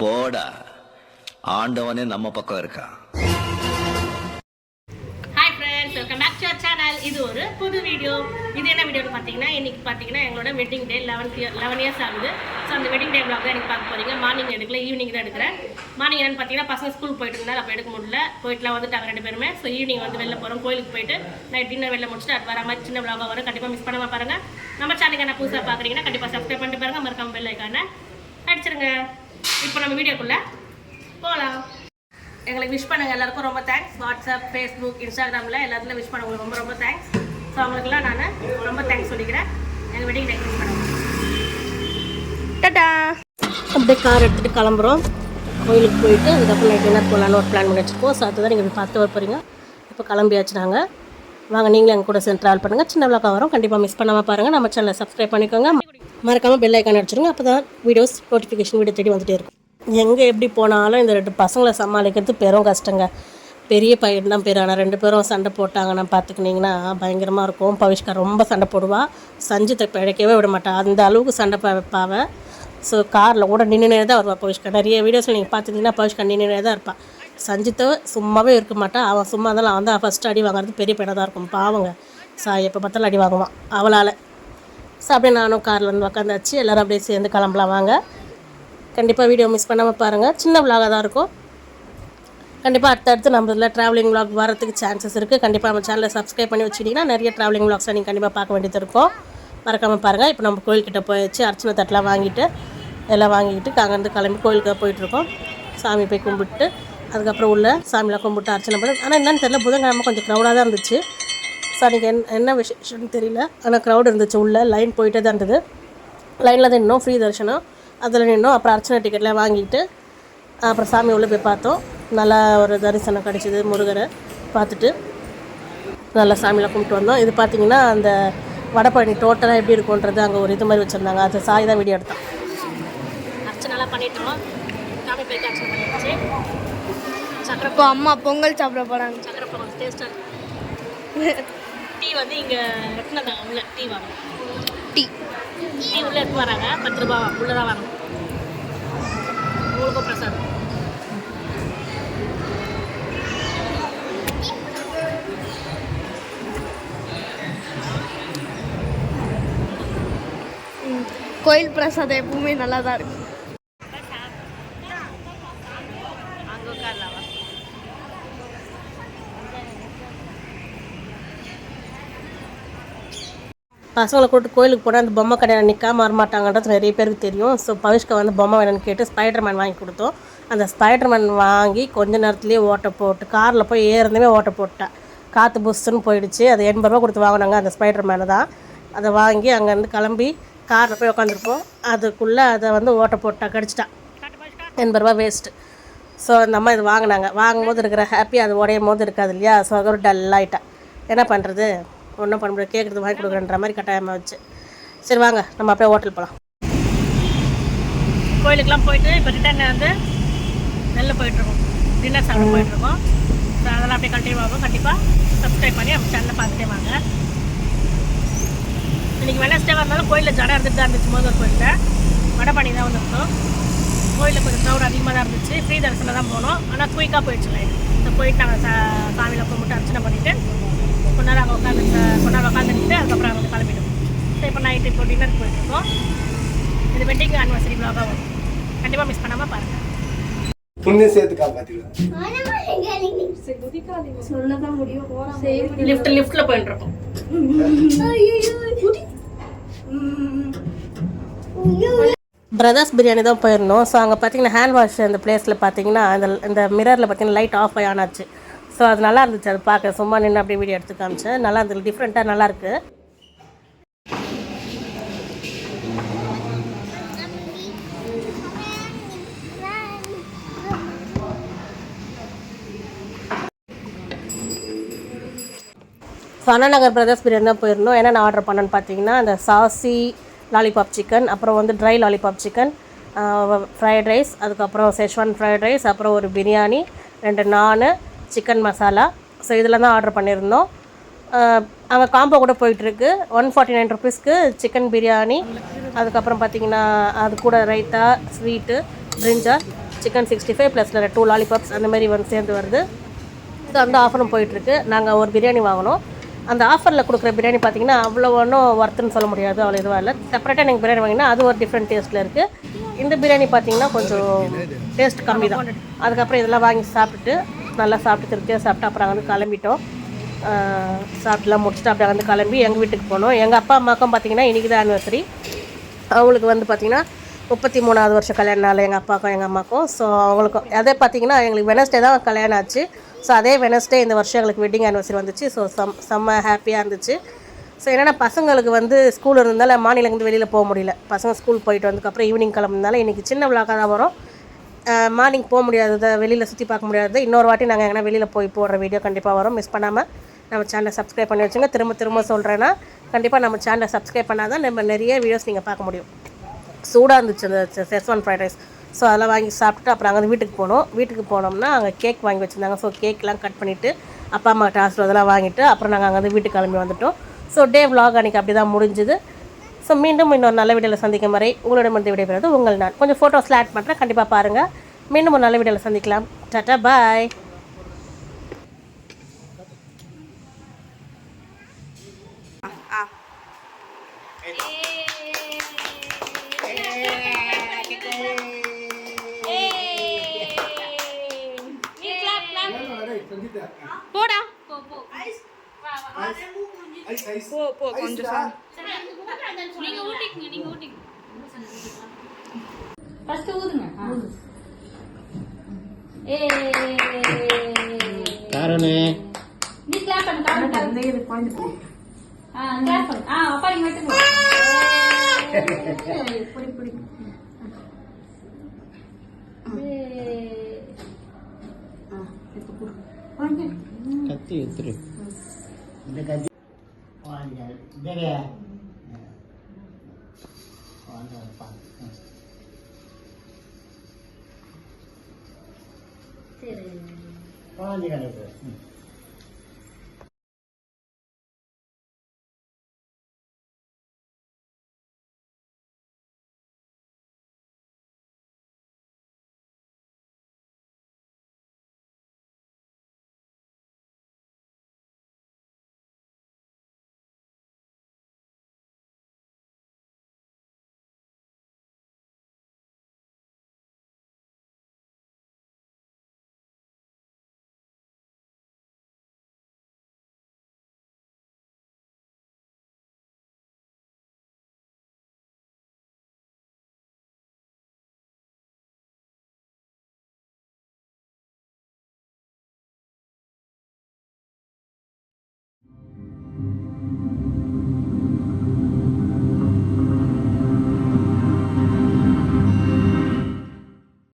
போடா. ஆண்டவனே நம்ம பக்கம் இருக்கான் இது ஒரு புது வீடியோ இது என்ன வீடியோன்னு பார்த்தீங்கன்னா இன்னைக்கு பார்த்தீங்கன்னா எங்களோட wedding day eleven eleven years ஆகுது. ஸோ அந்த வெட்டிங் டே பிளாக் தான் எனக்கு பார்க்க போறீங்க. மார்னிங் எடுக்கல ஈவினிங் தான் எடுக்கிறேன். மார்னிங் என்னன்னு பார்த்தீங்கன்னா பசங்க ஸ்கூல் போயிட்டு இருந்தால் அப்போ எடுக்க முடியல. போயிட்டுலாம் வந்துட்டாங்க ரெண்டு பேருமே. ஸோ ஈவினிங் வந்து வெளில போகிறோம் கோயிலுக்கு போயிட்டு நைட் டின்னர் வெளில முடிச்சுட்டு அது வர மாதிரி சின்ன vlog வரும். கண்டிப்பாக மிஸ் பண்ணாமல் பாருங்கள் நம்ம சேனலுக்கு என்ன புதுசாக பார்க்குறீங்கன்னா கண்டிப்பாக சப்ஸ்கிரைப் பண்ணிட்டு பாருங்க. மறக்காமல் பெல் ஐக்கான அடிச்சிருங்க. இப்போ நம்ம வீடியோக்குள்ளே போகலாம் எங்களுக்கு விஷ் பண்ணுங்கள் எல்லாருக்கும் ரொம்ப தேங்க்ஸ் வாட்ஸ்அப் ஃபேஸ்புக் இன்ஸ்டாகிராமில் எல்லாத்துலையும் விஷ் பண்ண உங்களுக்கு ரொம்ப ரொம்ப தேங்க்ஸ் ஸோ அவங்களுக்குலாம் நான் ரொம்ப தேங்க்ஸ் சொல்லிக்கிறேன். எங்கள் வெட்டிங் டெக்ரேட் பண்ணுவோம் டட்டா அப்படியே கார் எடுத்துகிட்டு கிளம்புறோம். கோயிலுக்கு போயிட்டு அதுக்கப்புறம் நைட் டின்னர் போகலான்னு ஒரு பிளான் பண்ணி வச்சுருக்கோம். ஸோ அதுதான் நீங்கள் போய் பார்த்து வர போகிறீங்க இப்போ கிளம்பியாச்சு நாங்கள் வாங்க நீங்களும் எங்கள் கூட சேர்ந்து ட்ராவல் பண்ணுங்கள் சின்ன விளக்கம் வரும். கண்டிப்பாக மிஸ் பண்ணாமல் பாருங்கள் நம்ம சேனலை சப்ஸ்கிரைப் பண்ணிக்கோங்க. மறக்காமல் பெல் ஐக்கான் அடிச்சிருங்க. அப்போ தான் வீடியோஸ் நோட்டிஃபிகேஷன் வீடியோ தேடி வந்துட்டே இருக்கும். எங்கே எப்படி போனாலும் இந்த ரெண்டு பசங்களை சமாளிக்கிறது பெரும் கஷ்டங்க. பெரிய பையன் தான் பேர் ஆனால் ரெண்டு பேரும் சண்டை போட்டாங்கன்னா பார்த்துக்கினிங்கன்னா பயங்கரமாக இருக்கும். பவிஷ்கா ரொம்ப சண்டை போடுவாள் சஞ்சித்தை பிழைக்கவே விட மாட்டான் அந்த அளவுக்கு சண்டை பா ஸோ காரில் கூட நின்றுனே தான் வருவாள் பவிஷ்கா. நிறைய வீடியோஸில் நீங்கள் பார்த்துட்டிங்கன்னா பவிஷ்கா நின்றுனே தான் இருப்பாள் சஞ்சித்தை சும்மாவே இருக்க மாட்டான் அவன் சும்மா இருந்தாலும் அவன் தான் ஃபஸ்ட்டு அடி வாங்குறது பெரிய பையனாக தான் இருக்கும். பாவங்க. சா எப்போ பார்த்தாலும் அடி வாங்குவான். அவளால். ஸோ அப்படியே நானும் காரில் வந்து உக்காந்தாச்சு. எல்லோரும் அப்படியே சேர்ந்து கிளம்பலாம். வாங்க. கண்டிப்பாக வீடியோ மிஸ் பண்ணாமல் பாருங்கள் சின்ன விலாகாக தான் இருக்கும். கண்டிப்பாக அடுத்தடுத்து நம்ம இதில் ட்ராவலிங் விளாக் வரதுக்கு சான்சஸ் இருக்குது கண்டிப்பாக நம்ம சேனலை சப்ஸ்கிரைப் பண்ணி வச்சிட்டிங்கன்னா நிறைய ட்ராவலிங் விளாக்ஸை நீங்கள் கண்டிப்பாக பார்க்க வேண்டியது இருக்கும். மறக்காமல் பாருங்கள் இப்போ நம்ம கோயில்கிட்ட போயிடுச்சு அர்ச்சனை தட்டெலாம் வாங்கிட்டு எல்லாம் வாங்கிட்டு அங்கேருந்து கிளம்பி கோயிலுக்கு போயிட்டுருக்கோம் சாமி போய் கும்பிட்டு அதுக்கப்புறம் உள்ள சாமியெலாம் கும்பிட்டு அர்ச்சனை பண்ணி ஆனால் என்னன்னு தெரியல. புதன்கிழமை கொஞ்சம் க்ரௌடாக தான் இருந்துச்சு. ஸோ அன்றைக்கி என்ன என்ன விசேஷம்னு தெரியல. ஆனால் க்ரௌட் இருந்துச்சு. உள்ளே லைன் போயிட்டே தான் இருந்தது. லைனில் தான் இன்னும் ஃப்ரீ தரிசனம். அதில் நின்னோம். அப்புறம் அர்ச்சனை டிக்கெட்லாம் வாங்கிட்டு அப்புறம் சாமி உள்ளே போய் பார்த்தோம். நல்லா ஒரு தரிசனம் கிடச்சிது முருகரை பார்த்துட்டு. நல்லா சாமியெலாம் கும்பிட்டு வந்தோம். இது பார்த்தீங்கன்னா அந்த வடபழனி டோட்டலாக எப்படி இருக்கும்ன்றது அங்கே ஒரு இது மாதிரி வச்சுருந்தாங்க. அது சாய் தான் வீடியோ எடுத்தோம் அர்ச்சனைலாம் பண்ணிட்டோம். சாமி போய் அர்ச்சனை பண்ணிடுச்சு சக்கரை இப்போ அம்மா பொங்கல் சாப்பிட போகிறாங்க சக்கரை பொங்கல் டேஸ்ட்டாக டீ வந்து இங்கே உள்ள டீ வாங்க டீ. டீ உள்ளே எடுத்து வராங்க பத்து ரூபா உள்ளே தான் வாங்கணும் உங்களுக்கும் பிரசாதம். கோயில் பிரசாதம் எப்பவுமே நல்லா தான் இருக்கும் அங்கே உட்காரலாமா பசங்களை கூப்பிட்டு கோயிலுக்கு போனால் அந்த பொம்மை கடையில் நிற்காம வரமாட்டாங்கன்றது நிறைய பேருக்கு தெரியும். ஸோ பவிஷ்கா வந்து பொம்மை வேணும்னு கேட்டு ஸ்பைடர் மேன் வாங்கி கொடுத்தோம். அந்த ஸ்பைடர் மேன் வாங்கி கொஞ்ச நேரத்துலேயே ஓட்ட போட்டு காரில் போய் ஏறந்தமே ஓட்ட போட்டேன் காற்று புஸ்ஸுன்னு போயிடுச்சு. அது எண்பது ரூபா கொடுத்து வாங்கினாங்க அந்த ஸ்பைடர் மேனை தான். அதை வாங்கி அங்கேருந்து கிளம்பி காரில் போய் உட்காந்துருப்போம் அதுக்குள்ளே அதை வந்து ஓட்ட போட்டா கடிச்சிட்டா. எண்பது ரூபா வேஸ்ட்டு ஸோ அந்த அம்மா இது வாங்கினாங்க. வாங்கும்போது இருக்கிற ஹாப்பி அது உடையும் போது இருக்காது இல்லையா? ஸோ அது ஒரு டல்லாயிட்டா என்ன பண்ணுறது ஒன்றும் பண்ண முடியாது. கேட்குறது வாங்கி கொடுக்குறன்ற மாதிரி கட்டாயமாக வச்சு. சரி வாங்க. நம்ம அப்படியே ஹோட்டல் போகலாம் கோயிலுக்கெலாம் போயிட்டு இப்போ ரிட்டர்ன் வந்து வெளில போயிட்டுருக்கோம் டின்னர் சாப்பிட போயிட்டுருக்கோம் ஸோ அதெல்லாம் அப்படியே கண்டினியூ ஆகும். கண்டிப்பாக சப்ஸ்கிரைப் பண்ணி நம்ம சேனலை பார்த்துட்டே வாங்க. இன்றைக்கி வெனஸ்டே வந்தாலும் கோயிலில் ஜடம் இருந்துட்டு தான் இருந்துச்சு. முதல் கோயிலில். வடபழனி தான் வந்திருந்தோம் கோயிலில் கொஞ்சம் க்ரௌட் அதிகமாக தான் இருந்துச்சு. ஃப்ரீ தரிசனம் தான் போனோம். ஆனால் குயிக்காக போயிடுச்சு லைன் போயிட்டு நாங்கள் சா சாமியில் கும்பிட்டு அர்ச்சனை பண்ணிவிட்டு உட்காந்து கொண்டாட நேரம் உட்காந்துட்டு அதுக்கப்புறம் அங்கே கிளம்பிடும் ஸோ இப்போ நைட்டு இப்போ டின்னர் போயிட்டுருக்கோம் இது வெட்டிங் ஆனிவர்சரி விலாகாக வரும் கண்டிப்பாக மிஸ் பண்ணாமல் பாருங்கள் புண்ணிய சேர்த்து சொல்லதான் முடியும் லிஃப்ட் லிஃப்ட்டில் போயிட்டுருக்கோம் பிரதர்ஸ் பிரியாணி தான் போயிருந்தோம் ஸோ அங்கே பார்த்தீங்கன்னா ஹேண்ட் வாஷ் அந்த பிளேஸில் பார்த்தீங்கன்னா அந்த இந்த மிரரில் பார்த்தீங்கன்னா லைட் ஆஃப் ஆனாச்சு. ஸோ அது நல்லா இருந்துச்சு. அது பார்க்க. சும்மா நின்று அப்படியே வீடியோ எடுத்து காமிச்சேன் நல்லா இருந்தது டிஃப்ரெண்ட்டாக நல்லாயிருக்கு ஸோ பிரதர்ஸ் பிரியாணி தான் போயிருந்தோம். என்னென்ன ஆர்டர் பண்ணேன்னு பார்த்தீங்கன்னா அந்த சாசி லாலிபாப் சிக்கன் அப்புறம் வந்து dry lollipop chicken fried rice அதுக்கப்புறம் செஷ்வான் ஃப்ரைட் ரைஸ் அப்புறம் ஒரு பிரியாணி ரெண்டு நான் சிக்கன் மசாலா. ஸோ இதில் தான் ஆர்டர் பண்ணியிருந்தோம் அங்கே காம்போ கூட போயிட்டுருக்கு. ஒன் ஃபார்ட்டி நைன் ருபீஸ்க்கு சிக்கன் பிரியாணி. அதுக்கப்புறம் பார்த்தீங்கன்னா அது கூட raita sweet பிரிஞ்சா chicken sixty five plus two lollipops அந்த மாதிரி வந்து சேர்ந்து வருது. ஸோ அந்த ஆஃபரும் போயிட்டுருக்கு. நாங்கள் ஒரு பிரியாணி வாங்கினோம். அந்த ஆஃபரில் கொடுக்குற பிரியாணி பார்த்தீங்கன்னா அவ்வளோ ஒன்றும் ஒர்த்துன்னு சொல்ல முடியாது. அவ்வளோ இதுவாக இல்லை. செப்பரேட்டாக நீங்கள் பிரியாணி வாங்கினா அது ஒரு டிஃப்ரெண்ட் டேஸ்ட்டில் இருக்குது இந்த பிரியாணி பார்த்தீங்கன்னா கொஞ்சம் டேஸ்ட் கம்மி தான் அதுக்கப்புறம் இதெல்லாம் வாங்கி சாப்பிட்டுட்டு நல்லா சாப்பிட்டு திருப்தியாக சாப்பிட்டு அப்புறம் வந்து கிளம்பிட்டோம். ஆஹ் சாப்பிட்டுலாம் முடிச்சுட்டு அப்படியே வந்து கிளம்பி எங்கள் வீட்டுக்கு போனோம். எங்கள் அப்பா அம்மாக்கும் பார்த்தீங்கன்னா இன்றைக்கி தான் ஆனிவர்சரி அவங்களுக்கு வந்து பார்த்திங்கன்னா முப்பத்தி மூணாவது வருஷம் கல்யாணம் நாள் எங்கள் அப்பாவுக்கும் எங்கள் அம்மாக்கும். ஸோ அவங்களுக்கும் அதே பார்த்தீங்கன்னா எங்களுக்கு வெனஸ்டே தான் கல்யாணம் ஆச்சு. ஸோ அதே வெனஸ்டே இந்த வருஷம் எங்களுக்கு வெட்டிங் ஆனிவர்சரி வந்துச்சு. ஸோ செம் செம்ம ஹாப்பியாக இருந்துச்சு. ஸோ என்னென்னா பசங்களுக்கு வந்து ஸ்கூல் இருந்ததால் மாநிலங்கள்ந்து வெளியில் போக முடியல. பசங்க ஸ்கூல் போயிட்டு வந்ததுக்கப்புறம் ஈவினிங் கிளம்புனால இன்றைக்கி சின்ன விழாக்காக தான் வரும். மார்னிங் போக முடியாததை வெளியில் சுற்றி பார்க்க முடியாதது இன்னொரு வாட்டி நாங்கள் எங்கன்னா வெளியில் போய் போடுற வீடியோ கண்டிப்பாக வரும். மிஸ் பண்ணாமல் நம்ம சேனலை சப்ஸ்கிரைப் பண்ணி வச்சுங்க. திரும்ப திரும்ப சொல்கிறேன்னா கண்டிப்பாக நம்ம சேனலை சப்ஸ்கிரைப் பண்ணால் தான் நம்ம நிறைய வீடியோஸ் நீங்கள் பார்க்க முடியும். சூடாக இருந்துச்சு அந்த செஸ்வான் ஃப்ரைட் ரைஸ் ஸோ அதெல்லாம் வாங்கி சாப்பிட்டுட்டு அப்புறம் அங்கே வீட்டுக்கு போனோம். வீட்டுக்கு போனோம்னா அங்கே கேக் வாங்கி வச்சுருந்தாங்க. ஸோ கேக்லாம் கட் பண்ணிவிட்டு அப்பா அம்மா டாஸ்ட் அதெல்லாம் வாங்கிட்டு அப்புறம் நாங்கள் அங்கேருந்து வீட்டுக்கு கிளம்பி வந்துட்டோம். ஸோ டே vlog அன்றைக்கி அப்படி தான் முடிஞ்சுது. ஸோ மீண்டும் இன்னொரு நல்ல வீடியோவில் சந்திக்கும் வரை உங்களிடமிருந்து விடைபெறுவது உங்கள் நான் கொஞ்சம் ஃபோட்டோஸில் ஆட் பண்ணுறேன் கண்டிப்பாக பாருங்கள் மீண்டும் ஒரு நல்ல வீடியோவில் சந்திக்கலாம் டாட்டா பாய் போடா போ போ கொஞ்சம் நீங்க ஊட்டிக்குங்க நீங்க ஊட்டிங்க ஃபர்ஸ்ட் ஊதுங்க. ஆ. ஏ காரணே நீ கிளாப் பண்ணு காரணம் பாரு. ஆ கிளாப் பண்ணு. ஆ அப்பா இங்க வெட்டுங்க புடி புடி. கத்தி எடுத்துரு. 嗯，嗯。这个。你看这是，嗯。